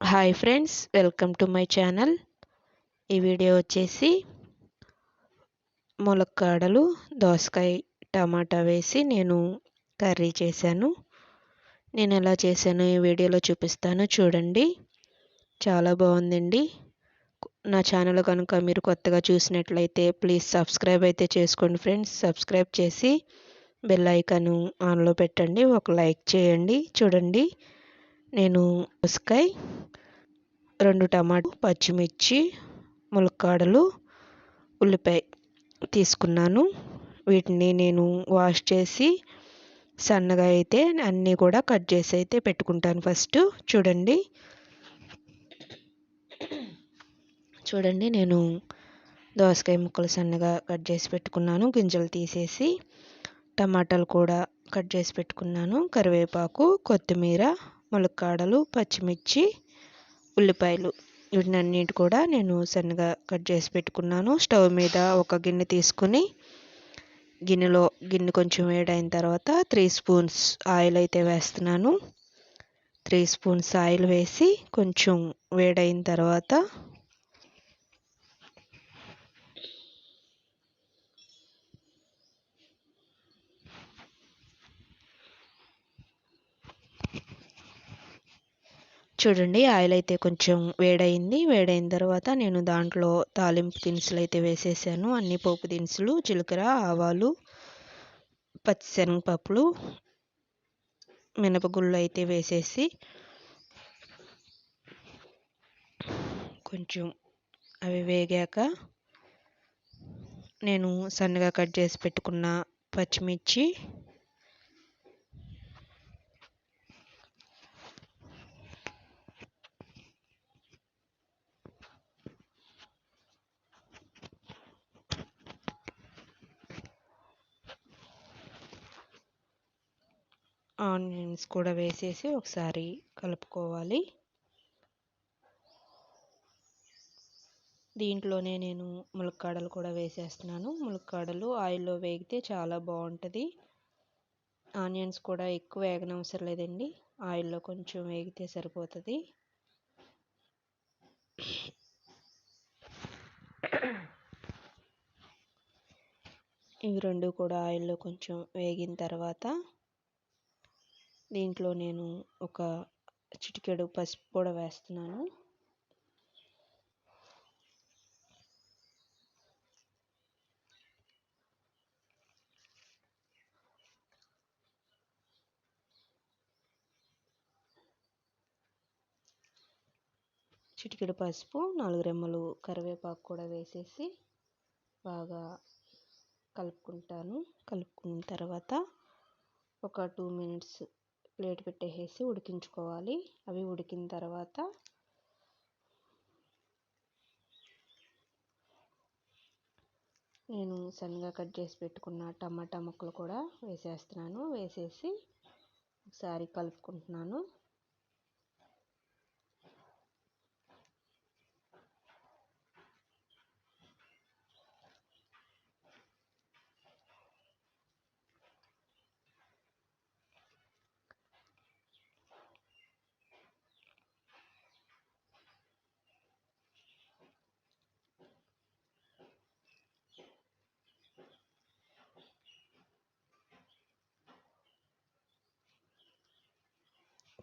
Hi friends welcome to my channel ఈ video వచ్చేసి ములక్కాడలు దోసకాయ టమాటా వేసి నేను కర్రీ చేశాను. నేను ఎలా చేశాను ఈ వీడియోలో చూపిస్తాను చూడండి. చాలా బాగుందండి. నా ఛానల్ కనుక మీరు కొత్తగా చూసినట్లయితే ప్లీజ్ సబ్స్క్రైబ్ అయితే చేసుకోండి ఫ్రెండ్స్ సబ్స్క్రైబ్ చేసి బెల్ ఐకాను ఆన్లో పెట్టండి ఒక లైక్ చేయండి చూడండి. నేను దోసకాయ రెండు టమాటో పచ్చిమిర్చి ములక్కాడలు ఉల్లిపాయ తీసుకున్నాను. వీటిని నేను వాష్ చేసి సన్నగా అయితే అన్నీ కూడా కట్ చేసి అయితే పెట్టుకుంటాను ఫస్ట్. చూడండి. చూడండి నేను దోసకాయ ముక్కలు సన్నగా కట్ చేసి పెట్టుకున్నాను. గింజలు తీసేసి టమాటాలు కూడా కట్ చేసి పెట్టుకున్నాను. కరివేపాకు కొత్తిమీర ములక్కాడలు పచ్చిమిర్చి ఉల్లిపాయలు. వీటినన్నిటి కూడా నేను సన్నగా కట్ చేసి పెట్టుకున్నాను. స్టవ్ మీద ఒక గిన్నె తీసుకుని గిన్నెలో గిన్నె కొంచెం వేడైన తర్వాత త్రీ స్పూన్స్ ఆయిల్ అయితే వేస్తున్నాను. త్రీ స్పూన్స్ ఆయిల్ వేసి కొంచెం వేడైన తర్వాత చూడండి ఆయిల్ అయితే కొంచెం వేడైంది వేడైన తర్వాత నేను దాంట్లో తాలింపు దినుసులు అయితే వేసేసాను. అన్ని పోపు దినుసులు జీలకర్ర ఆవాలు పచ్చిశనగపప్పులు మినపగుళ్ళు అయితే వేసేసి కొంచెం అవి వేగాక నేను సన్నగా కట్ చేసి పెట్టుకున్న పచ్చిమిర్చి ఆనియన్స్ కూడా వేసేసి ఒకసారి కలుపుకోవాలి. దీంట్లోనే నేను ములక్కాడలు కూడా వేసేస్తున్నాను. ములక్కాడలు ఆయిల్లో వేగితే చాలా బాగుంటుంది. ఆనియన్స్ కూడా ఎక్కువ వేగనవసరం లేదండి. ఆయిల్లో కొంచెం వేగితే సరిపోతుంది. ఇవి రెండు కూడా ఆయిల్లో కొంచెం వేగిన తర్వాత దీంట్లో నేను ఒక చిటికెడు పసుపు కూడా వేస్తున్నాను. చిటికెడు పసుపు నాలుగు రెమ్మలు కరివేపాకు కూడా వేసేసి బాగా కలుపుకుంటాను. కలుపుకున్న తర్వాత ఒక టూ మినిట్స్ ప్లేట్ పెట్టేసి ఉడికించుకోవాలి. అవి ఉడికిన తర్వాత నేను సన్నగా కట్ చేసి పెట్టుకున్న టమాటా ముక్కలు కూడా వేసేస్తున్నాను. వేసేసి ఒకసారి కలుపుకుంటున్నాను.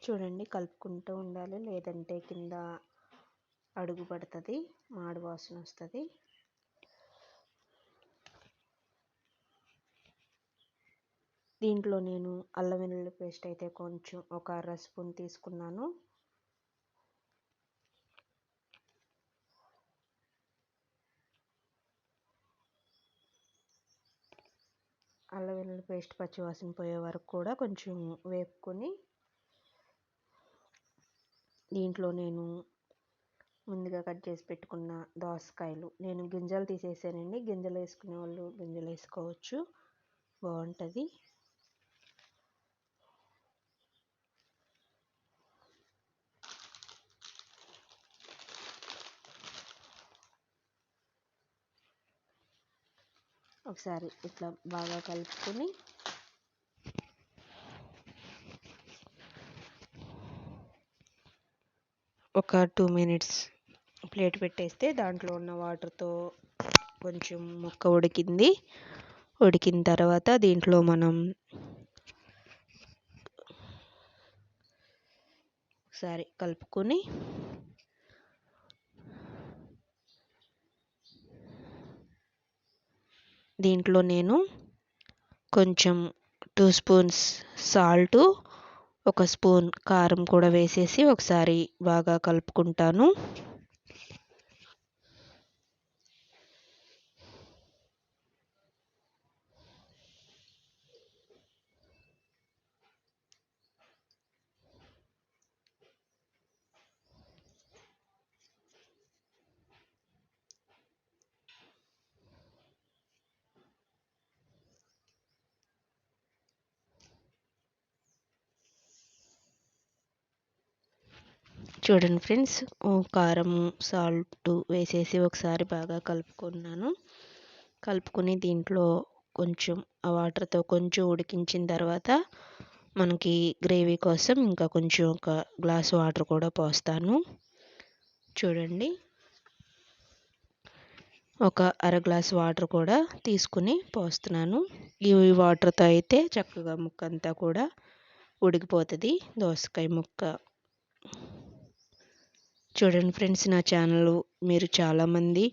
చూడండి కలుపుకుంటూ ఉండాలి. లేదంటే కింద అడుగు పడుతుంది మాడి వాసన వస్తుంది. దీంట్లో నేను అల్లం వెల్లుల్లి పేస్ట్ అయితే కొంచెం ఒక అర స్పూన్ తీసుకున్నాను. అల్లం వెల్లుల్లి పేస్ట్ పచ్చివాసన పోయే వరకు కూడా కొంచెం వేపుకొని దీంట్లో నేను ముందుగా కట్ చేసి పెట్టుకున్న దోసకాయలు. నేను గింజలు తీసేసానండి. గింజలు వేసుకునే వాళ్ళు గింజలు వేసుకోవచ్చు. బాగుంటుంది. ఒకసారి ఇట్లా బాగా కలుపుకొని ఒక టూ మినిట్స్ ప్లేట్ పెట్టేస్తే దాంట్లో ఉన్న వాటర్తో కొంచెం ముక్క ఉడికింది. ఉడికిన తర్వాత దీంట్లో మనం ఒకసారి కలుపుకొని దీంట్లో నేను కొంచెం టూ స్పూన్స్ సాల్టు ఒక స్పూన్ కారం కూడా వేసేసి ఒకసారి బాగా కలుపుకుంటాను. చూడండి ఫ్రెండ్స్ కారం సాల్ట్ వేసేసి ఒకసారి బాగా కలుపుకున్నాను. కలుపుకుని దీంట్లో కొంచెం ఆ వాటర్తో కొంచెం ఉడికించిన తర్వాత మనకి గ్రేవీ కోసం ఇంకా కొంచెం ఒక గ్లాస్ వాటర్ కూడా పోస్తాను. చూడండి. ఒక అర గ్లాస్ వాటర్ కూడా తీసుకుని పోస్తున్నాను. ఈ వాటర్తో అయితే చక్కగా ముక్క అంతా కూడా ఉడికిపోతుంది. దోసకాయ ముక్క చూడండి ఫ్రెండ్స్ నా ఛానల్ మీరు చాలామంది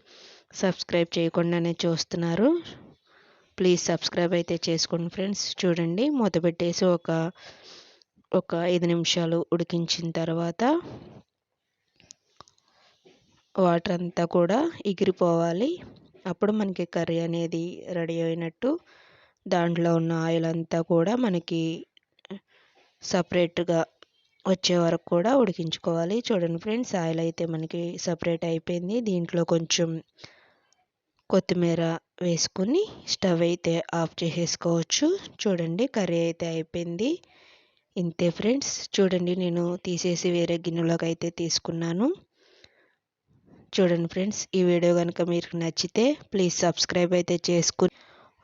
సబ్స్క్రైబ్ చేయకుండానే చూస్తున్నారు. ప్లీజ్ సబ్స్క్రైబ్ అయితే చేసుకోండి ఫ్రెండ్స్. చూడండి మూత పెట్టేసి ఒక ఒక ఐదు నిమిషాలు ఉడికించిన తర్వాత వాటర్ అంతా కూడా ఎగిరిపోవాలి. అప్పుడు మనకి కర్రీ అనేది రెడీ అయినట్టు దాంట్లో ఉన్న ఆయిల్ అంతా కూడా మనకి సపరేట్గా వచ్చే వరకు కూడా ఉడికించుకోవాలి. చూడండి ఫ్రెండ్స్ ఆయిల్ అయితే మనకి సపరేట్ అయిపోయింది. దీంట్లో కొంచెం కొత్తిమీర వేసుకుని స్టవ్ అయితే ఆఫ్ చేసేసుకోవచ్చు. చూడండి కర్రీ అయితే అయిపోయింది. ఇంతే ఫ్రెండ్స్. చూడండి నేను తీసేసి వేరే గిన్నెలోకి అయితే తీసుకున్నాను. చూడండి ఫ్రెండ్స్ ఈ వీడియో కనుక మీకు నచ్చితే ప్లీజ్ సబ్స్క్రైబ్ అయితే చేసుకుని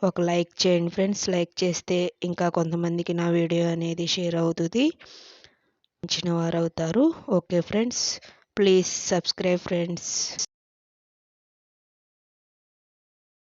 ఒక లైక్ చేయండి ఫ్రెండ్స్. లైక్ చేస్తే ఇంకా కొంతమందికి నా వీడియో అనేది షేర్ అవుతుంది. నచ్చిన వారు అవుతారు okay friends please subscribe friends